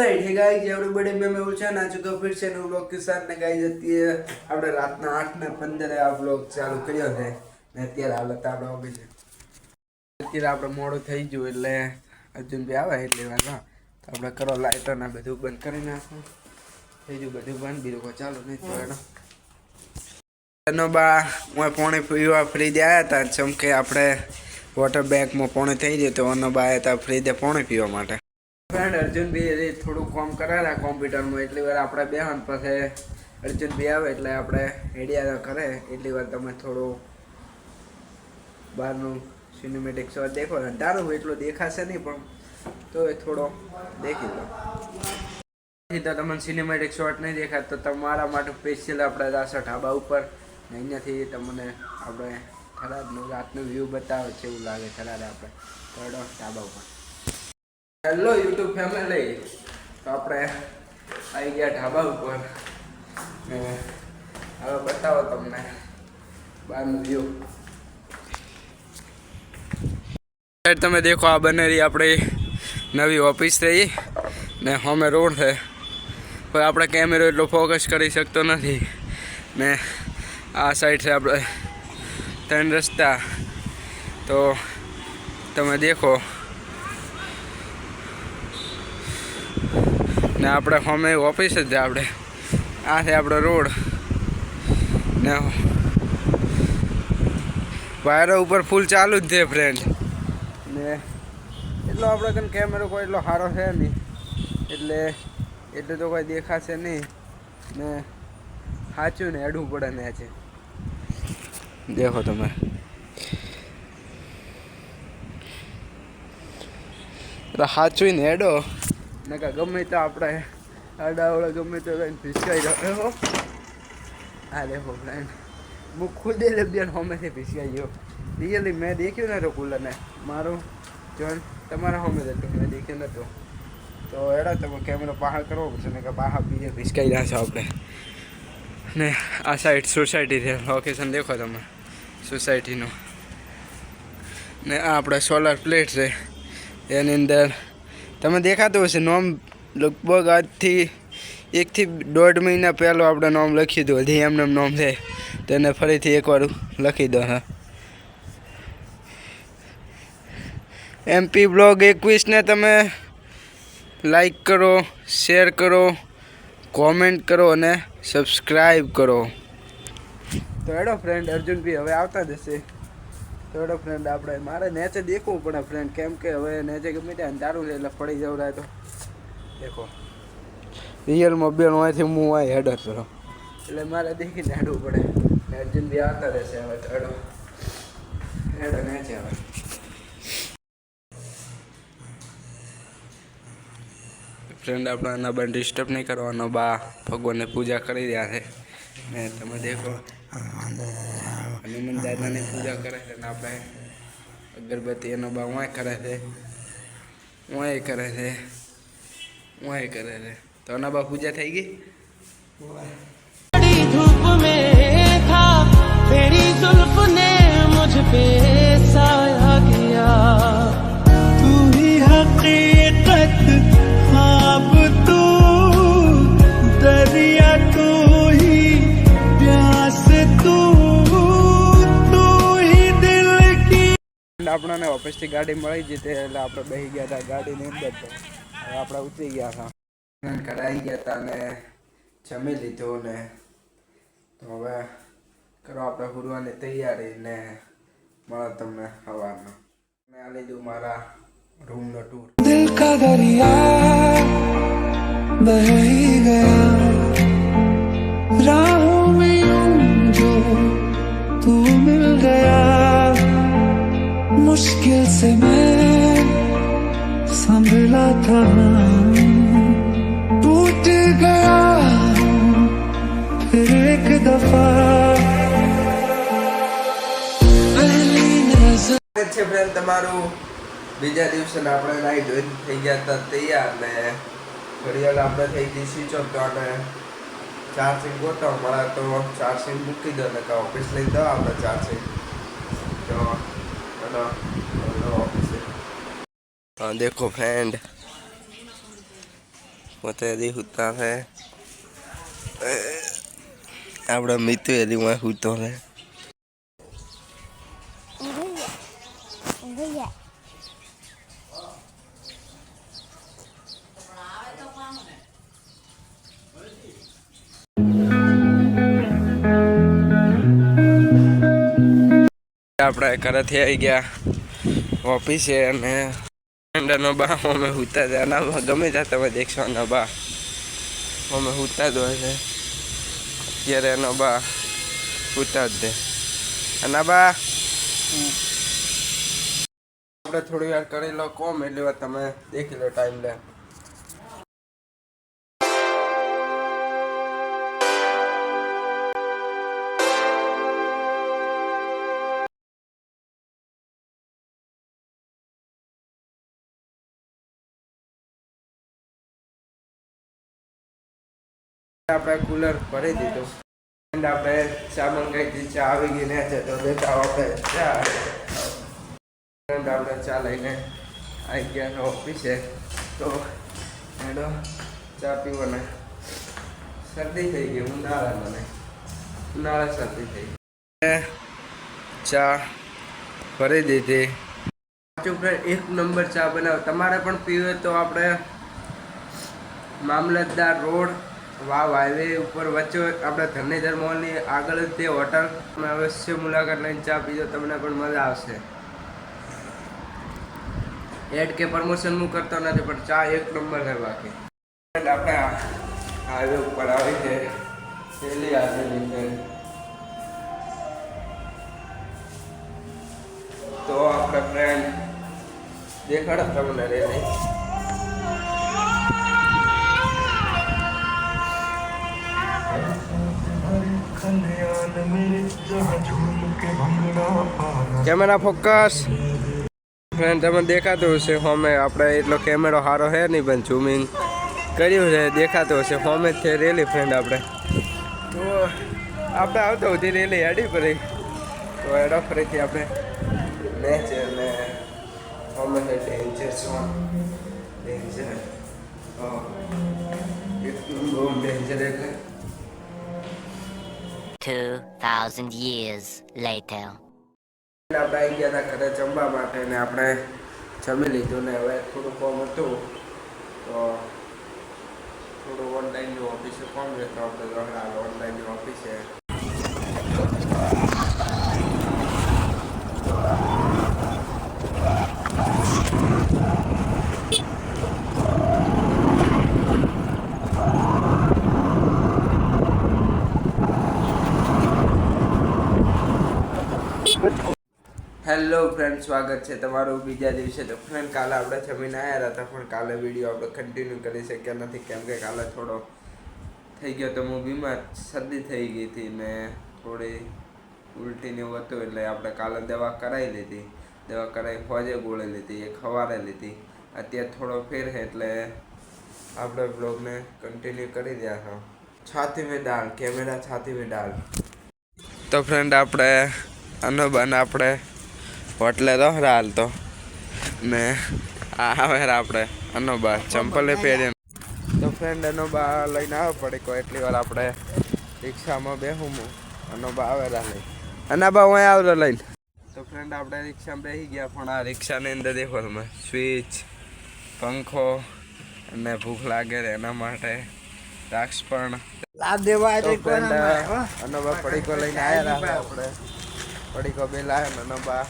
Right hey guys everybody મેં મેં છે ને આજે તો ફિર છે ને વ્લોગ કે સાથ ને ગાઈઝ અત્યારે આપણે રાતના આઠ ને પંદરે આ બ્લોગ ચાલુ કર્યો છે. ને અત્યારે હાલત આપણે ઓગી છે. અત્યારે આપણે મોડું થઈ ગયું એટલે અર્જુન અર્જુનભાઈ આવે એટલે વાંધો તો આપણે કરો લાઇટર ને બધું બંધ કરી નાખું. થઈ ગયું બધું બંધ. બીજું ચાલુ નહીં થવાનું એનો. બા, હું પોણે પીવા ફ્રીજ આવ્યા હતા જેમ કે આપણે વોટર બેગમાં પોણે થઈ ગયું તો એનો બા આવ્યા હતા ફ્રીજે પોણે પીવા માટે. ફ્રેન્ડ અર્જુનભાઈ થોડું કામ કરેલા કોમ્પ્યુટરમાં. એટલી વાર આપણે બેહન પછી અર્જુનભાઈ આવે એટલે આપણે હેડિયા કરે. એટલી વાર તમે થોડું બહારનું સિનેમેટિક શોટ દેખો. અંધારું એટલું દેખાશે નહીં, પણ તો એ થોડો દેખી લો. તો તમને સિનેમેટિક શોટ નહીં દેખાય, તો તમારા માટે સ્પેશિયલ આપણે રાસા ઢાબા ઉપર. અહીંયાથી તમને આપણે થરાદનું રાતનું વ્યૂ બતાવે છે એવું લાગે થરાદ આપણે. થરડો ઢાબા ઉપર. હેલો યુટ્યુબ ફેમિલી તો આપણે આવી ગયા ઢાબા ઉપર. હવે બતાવો તમને બહારનું વ્યૂ તમે દેખો આ બનેરી આપણી નવી ઓફિસ થઈ ને હોમે રોડ છે. પણ આપણે કેમેરો એટલો ફોકસ કરી શકતો નથી. ને આ સાઈડ છે આપણે ત્રણ રસ્તા. તો તમે દેખો ને આપણે હોમે ઓફિસ જ આપણે. આ છે આપણો રોડ. ને વાયરો ઉપર ફૂલ ચાલુ જ છે ફ્રેન્ડ ને એટલો આપણે કન કેમેરો કોઈ એટલો સારો છે નહીં. એટલે એટલે તો કોઈ દેખાશે નહીં. ને સાચું ને અડવું પડે ને છે. દેખો તમે. સાચું ને એડો. ને કે ગમે તો આપણે અડાવડા ગમે તો લઈને ભીસકાઈ રહ્યો. આ દેખો ફ્રેન્ડ હું ખુદ એ બેન હોમેથી ભીસકાઈ ગયો. રિયલી મેં દેખ્યું ને તો કુલરને. મારું જોન, તમારા હોમે હતું. મેં દેખ્યું નહોતું તો એડા તમે કેમેરો બહાર કરવો પડશે ને કે બહાર બીજે ભીસકાઈ રહ્યા છો આપણે. ને આ સાઈડ સોસાયટી છે. લોકેશન દેખો તમે. સોસાયટીનું ને. આ આપણે સોલાર પ્લેટ છે. એની અંદર તમે દેખાતું હશે, નોમ લગભગ આજથી એકથી દોઢ મહિના પહેલો આપણે નોમ લખ્યું હતું હજી એમને એમ નોમ છે. તેને ફરીથી એકવાર લખી દો, હા. એમપી બ્લોગ એકવીસને તમે લાઈક કરો, શેર કરો, કોમેન્ટ કરો અને સબસ્ક્રાઈબ કરો. તો એડો ફ્રેન્ડ અર્જુનભાઈ, હવે આવતા જશે એડો ફ્રેન્ડ આપણે મારે નેચે દેખવું પડે ફ્રેન્ડ કેમ કે હવે નેચે ગમે ત્યાં અંધારું છે એટલે પડી જવડાય તો. દેખો. રિયલ મોબાઈલ હોયથી હું હોય હેડર કરો એટલે મારે દેખીને હેડવું પડે. અર્જુન બી આવતા રહેશે હવે થોડો હેડો. નેચે હવે. ફ્રેન્ડ આપણા એના બંધ ડિસ્ટર્બ નહીં કરવાનો. બા ભગવાનને પૂજા કરી રહ્યા છે. ને તમે દેખો. હનુમાન દાદાની પૂજા કરે છે ના આપણે અગરબત્તી એનો બા વાંય કરે છે. વાંય કરે છે. વાંય કરે છે. તો એના બા પૂજા થઈ ગઈ? ધૂપ મેં થા તેરી મુજ પે ઓફિસથી ગાડી મળી ગઈ તે એટલે આપણે બેસી ગયા હતા ગાડીની અંદર તો. આપણે ઉતરી ગયા હતા કરાવી ગયા હતા ને જમી લીધો ને. તો હવે કરો આપણે હુરવાની તૈયારી ને મળો તમને સવારમાં મેં આ લીધું મારા રૂમનો ટૂર દિલ કા દરિયા ગયા मुश्किल से मैं संभला था टूट गया फिर एक दफा पहली नजर સ્વાગત છે ફ્રેન્ડ તમારું બીજા દિવસે ને આપણે નાઈ ધોઈને થઈ ગયા હતા તૈયાર ને ઘડિયાળ આપણે થઈ ગઈ સ્વિચ ઓફ તો આપણે ચાર્જિંગ ગોતો મળે તો ચાર્જિંગ મૂકી દો ને કે ઓફિસ લઈ દો આપણે ચાર્જિંગ તો હા દેખો ફ્રેન્ડ પોતે હજી સૂતા છે આપણા મિત્ર હજી હું સૂતો છે આપણે ઘરેથી આવી ગયા. ઓફિસે અને ઠંડાનો બા, અમે હુતા હતા અને બા, ગમે ત્યાં તમે દેખશો એના બા. અમે હુતા જ હોય છે. અત્યારે એનો બા હુતા જ દે અને બા. આપણે થોડી વાર કરી લો, કોમ એટલે તમે દેખી લો ટાઈમ લે આપણે કુલર ભરી દીધો. And આપણે ચા મંગાવી હતી, ચા આવી ગઈ ને તો બેટા આપણે ચા આપણે ચા લઈને આવી ગયા ઓફિસે તો હેડો, ચા પીવાના. શરદી થઈ ગઈ, ઉનાળા મને. ઉનાળા શરદી થઈ ગઈ. ચા ભરી દીધી. એક નંબર ચા બનાવ. તમારે પણ પીવે તો આપણે મામલતદાર રોડ વાવ હાઈવે ઉપર વચ્ચે આપણે ધરણીધર મોલની આગળ જ તે હોટલ. અવશ્ય મુલાકાત લઈને ચા પીજો, તમને પણ મજા આવશે. એડ કે પ્રમોશન હું કરતો નથી, પણ ચા એક નંબર છે બાકી. આપણે હાઈવે ઉપર આવી છે. પેલી આવેલી છે. તો આપણે ફ્રેન્ડ દેખાડો તમને રેલી કેમેરા ફોકસ ફ્રેન્ડ તમે દેખાતું હશે હોમે. આપણે એટલો કેમેરો સારો છે નહીં, પણ ઝૂમિંગ કર્યું છે. દેખાતું હશે હોમે જ છે રેલી ફ્રેન્ડ આપણે. તો આપણે આવતો હતી રેલી હેડી ફરી તો હેડો ફરીથી આપણે મેચ ને હોમે ડેન્જર સોન ડેન્જર ડેન્જર એટલે 2,000 years later. આપણે આવી ગયા હતા ઘરે જમવા માટે ને આપણે જમી લીધું ને હવે થોડું કોમ હતું. તો થોડું ઓનલાઈનનું ઓફિસે કોમ રહેતો આપણે ઓનલાઈનની ઓફિસે હેલો ફ્રેન્ડ સ્વાગત છે તમારું બીજા દિવસે. તો ફ્રેન્ડ કાલે આપણે જમીને આવ્યા હતા પણ કાલે વીડિયો આપણે કન્ટિન્યુ કરી શક્યા નથી. કેમ કે કાલે થોડો થઈ ગયો તો હું બીમાર, શરદી થઈ ગઈ હતી ને થોડી ઉલટી ને એવું હતું એટલે આપણે કાલે દવા કરાવી લીધી. દવા કરાવી ફોજે ગોળી લીધી એ ખવારે લીધી. અત્યારે થોડો ફેર છે એટલે આપણે બ્લોગને કન્ટિન્યુ કરી રહ્યા છો છાતી મેં ડાળ, કેમેરા છાતી મેં ડાળ. તો ફ્રેન્ડ આપણે અનુબન આપણે હોટલે તો હાલ તો. ને આ આવે આપણે અનોબા ચંપલે પહેરીને તો ફ્રેન્ડ અનોબા લઈને આવે પડે કોઈ એટલી વાર આપણે રિક્ષામાં બેહું હું. અનોબા આવેલા લઈ અનાબા હું આવેલો લઈને. તો ફ્રેન્ડ આપણે રિક્ષામાં બેસી ગયા પણ આ રિક્ષાની અંદર દેખો તમે સ્વિચ પંખો અને ભૂખ લાગે એના માટે દ્રાક્ષ પણ. ફ્રેન્ડ અનોબા પડીકો લઈને આવ્યા આપણે પડીકો બે લાવ્યા અનોબા.